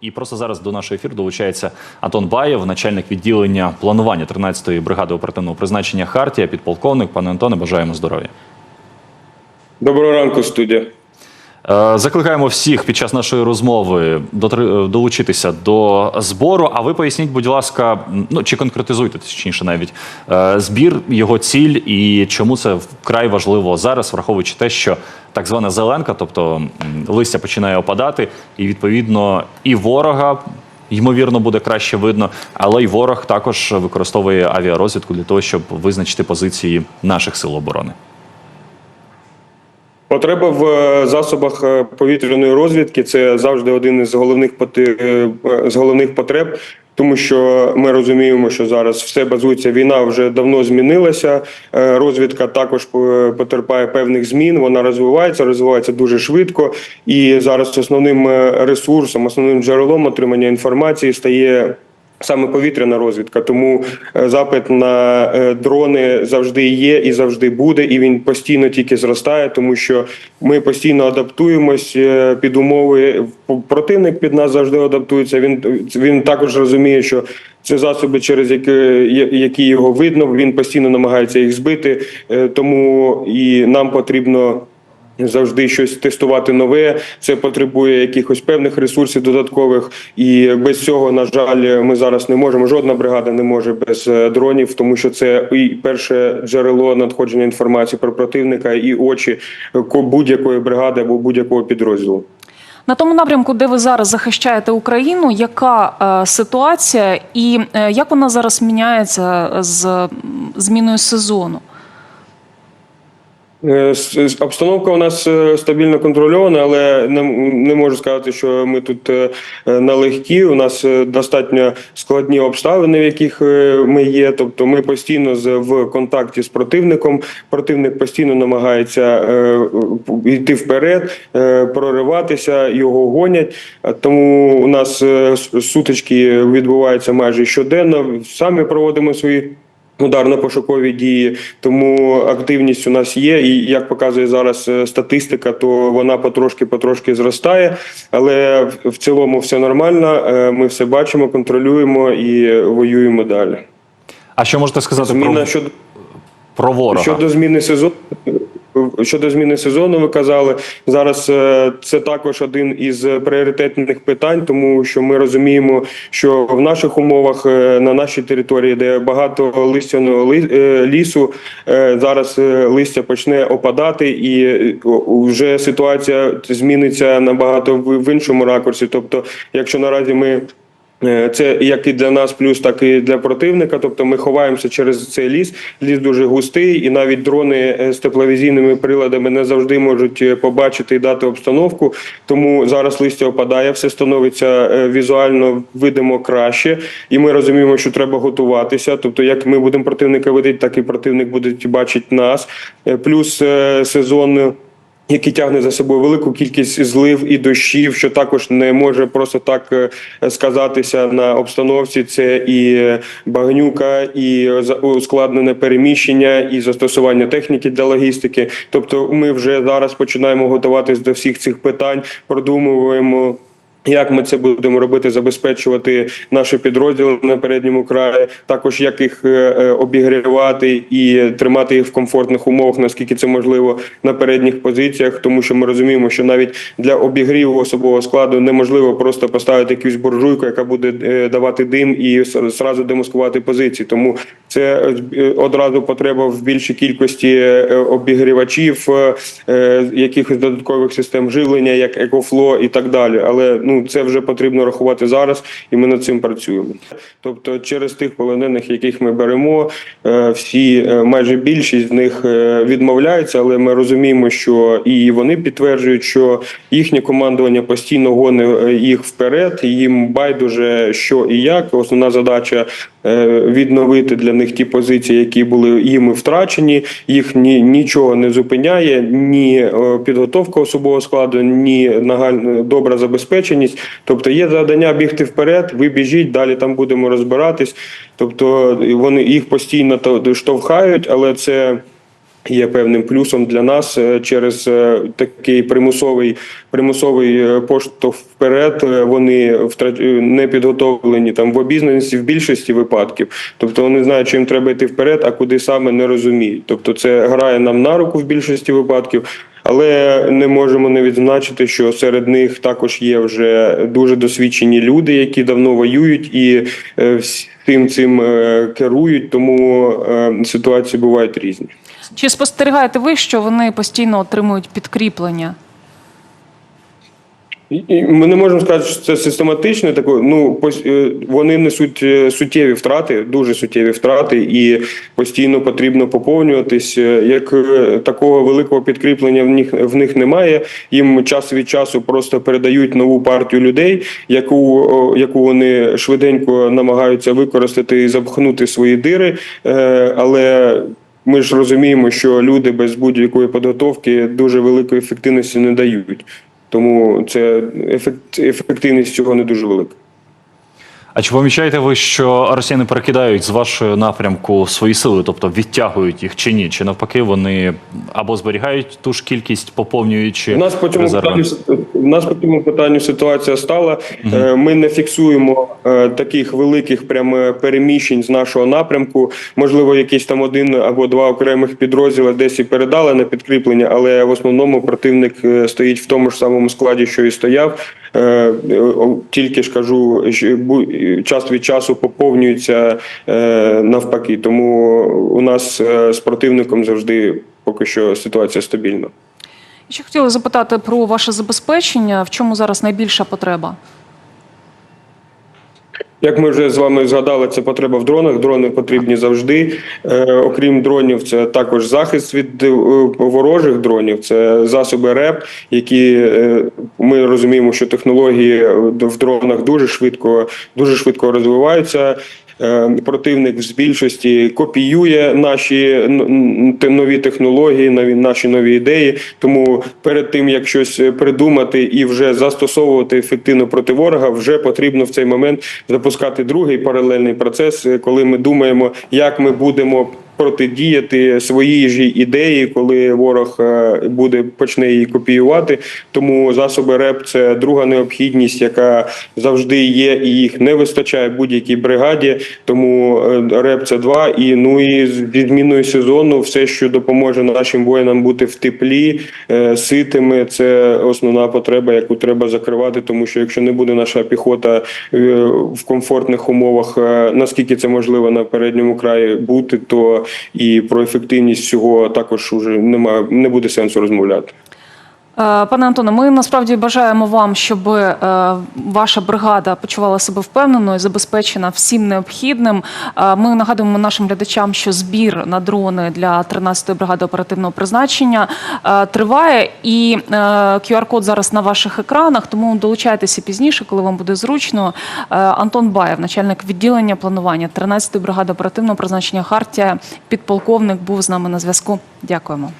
І просто зараз до нашого ефіру долучається Антон Баєв, начальник відділення планування 13-ї бригади оперативного призначення Хартія, підполковник. Пане Антоне, бажаємо здоров'я. Доброго ранку, студія. Е, Закликаємо всіх під час нашої розмови е, долучитися до збору. А ви поясніть, будь ласка, ну чи конкретизуйте точніше навіть е, збір, його ціль і чому це вкрай важливо зараз, враховуючи те, що так звана зеленка, тобто листя починає опадати, і відповідно і ворога. Ймовірно, буде краще видно, але й ворог також використовує авіарозвідку для того, щоб визначити позиції наших сил оборони. Потреба в е, засобах е, повітряної розвідки це завжди один із головних е, з головних потреб. Тому що ми розуміємо, що зараз все базується. Війна вже давно змінилася. Розвідка також потерпає певних змін. Вона розвивається, розвивається дуже швидко. І зараз основним ресурсом, основним джерелом отримання інформації стає саме повітряна розвідка. Тому е, запит на е, дрони завжди є і завжди буде, і він постійно тільки зростає, тому що ми постійно адаптуємось е, під умови. Противник під нас завжди адаптується. Він він також розуміє, що це засоби, через які, які його видно. Він постійно намагається їх збити. Тому і нам потрібно. Завжди щось тестувати нове. Це потребує якихось певних ресурсів додаткових, і без цього, на жаль, ми зараз не можемо. Жодна бригада не може без е, дронів, тому що це і перше джерело надходження інформації про противника, і очі е, ко- будь-якої бригади або будь-якого підрозділу. На тому напрямку, де ви зараз захищаєте Україну, яка е, ситуація і е, як вона зараз міняється з зміною сезону? Е, Обстановка у нас е, стабільно контрольована, але не, не можу сказати, що ми тут е, налегкі. У нас достатньо складні обставини, в яких ми є. Тобто, ми постійно в контакті з противником. Противник постійно намагається йти вперед, прориватися, його гонять. Тому у нас сутички відбуваються майже щоденно. Самі проводимо свої. Ударно-пошукові дії, тому активність у нас є. І як показує зараз е, статистика, то вона потрошки-потрошки зростає. Але в- в цілому все нормально. е, Ми все бачимо, контролюємо і воюємо далі. А що можете сказати Зміна про, щодо про ворога? щодо зміни сезону. Щодо зміни сезону, ви казали зараз. е, Це також один із пріоритетних питань, тому що ми розуміємо, що в наших умовах е, на нашій території, де багато листяного ли- е, лісу, зараз листя почне опадати, і вже ситуація зміниться набагато в іншому ракурсі. Тобто, якщо наразі ми Це як і для нас, плюс так і для противника. Тобто ми ховаємося через цей ліс. Ліс дуже густий, і навіть дрони е, з тепловізійними приладами не завжди можуть е, побачити і дати обстановку. Тому зараз листя опадає, все становиться е, візуально видимо краще, і ми розуміємо, що треба готуватися. Тобто, як ми будемо противника видати, так і противник буде бачити нас. Е, Плюс е, сезон який тягне за собою велику кількість злив і дощів, що також не може просто так е, сказатися на обстановці. Це і е, багнюка, і за- ускладнене переміщення, і застосування техніки для логістики. Тобто, ми вже зараз починаємо готуватись до всіх цих питань, продумуємо. Як ми це будемо робити, забезпечувати наші підрозділи на передньому краї, також як їх е, е, обігрівати і тримати їх в комфортних умовах, наскільки це можливо на передніх позиціях, тому що ми розуміємо, що навіть для обігріву особового складу неможливо просто поставити якусь буржуйку, яка буде е, давати дим і с- зразу демаскувати позиції. Тому це одразу потреба в більшій кількості обігрівачів, якихось додаткових систем живлення, як екофло і так далі. Але ну це вже потрібно рахувати зараз, і ми над цим працюємо. Тобто, через тих полонених, яких ми беремо, е, всі е, майже більшість з них е, відмовляються, але ми розуміємо, що і вони підтверджують, що їхнє командування постійно гонить їх вперед. Їм байдуже що і як. Основна задача відновити для них ті позиції, які були їми втрачені. Їх ні, нічого не зупиняє, ні е, підготовка особового складу, ні нагальна добра забезпеченість. Тобто є завдання бігти вперед, ви біжіть, далі там будемо розбиратись. Тобто вони їх постійно то- штовхають, але це. Є певним плюсом для нас е, через е, такий примусовий примусовий е, поштовх вперед. Вони не підготовлені там в обізнаності в більшості випадків. Тобто вони знають, їм треба йти вперед, а куди саме не розуміють. Тобто, це грає нам на руку в більшості випадків. Але не можемо не відзначити, що серед них також є вже дуже досвідчені люди, які давно воюють і всім цим керують. Тому ситуації бувають різні. Чи спостерігаєте ви, що вони постійно отримують підкріплення? Ми не можемо сказати, що це систематично. Тако, ну е, вони несуть е, суттєві втрати, дуже суттєві втрати, і постійно потрібно поповнюватись. Е, Як такого великого підкріплення в них в них немає. Їм час від часу просто передають нову партію людей, яку яку вони швиденько намагаються використати і запхнути свої дири. Але ми ж розуміємо, що люди без будь-якої підготовки дуже великої ефективності не дають. Тому це ефективність цього не дуже велика. А чи помічаєте ви, що росіяни перекидають з вашого напрямку свої сили, тобто відтягують їх чи ні? Чи навпаки вони або зберігають ту ж кількість, поповнюючи У нас по цьому резерви? питанню у нас по цьому питанню ситуація стала. Е, Ми не фіксуємо е, таких великих прям переміщень з нашого напрямку. Можливо, якийсь там один або два окремих підрозділи десь і передали на підкріплення, але в основному противник е, стоїть в тому ж самому складі, що і стояв. Тільки ж кажу, час від часу поповнюється навпаки. Тому у нас з противником завжди поки що ситуація стабільна. Ще хотіла запитати про ваше забезпечення. В чому зараз найбільша потреба? Як ми вже з вами згадали, це потреба в дронах. Дрони потрібні завжди. Е, окрім дронів, це також захист від е, ворожих дронів, це засоби РЕП, які е, ми розуміємо, що технології в дронах дуже швидко, дуже швидко розвиваються. Е, Противник з більшості копіює наші нові технології, наші нові ідеї. Тому перед тим як щось придумати і вже застосовувати ефективно проти ворога, вже потрібно в цей момент запускати другий паралельний процес, е, коли ми думаємо, як ми будемо. Протидіяти своїй ж ідеї, коли ворог е, буде почне її копіювати. Тому засоби РЕП це друга необхідність, яка завжди є, і їх не вистачає будь-якій бригаді. Тому е, РЕП це два. І ну і з відміною сезону, все, що допоможе нашим воїнам бути в теплі, е, ситими, це основна потреба, яку треба закривати. Тому що якщо не буде наша піхота в комфортних умовах, наскільки це можливо на передньому краї бути, то і про ефективність цього також уже немає, не буде сенсу розмовляти. Е, Пане Антоне, ми насправді бажаємо вам, щоб е, ваша бригада почувала себе впевнено і забезпечена всім необхідним. Е, Ми нагадуємо нашим глядачам, що збір на дрони для 13-ї бригади оперативного призначення триває, і QR-код зараз на ваших екранах. Тому долучайтеся пізніше, коли вам буде зручно. Антон Баєв, начальник відділення планування 13-ї бригади оперативного призначення Хартія, підполковник, був з нами на зв'язку. Дякуємо.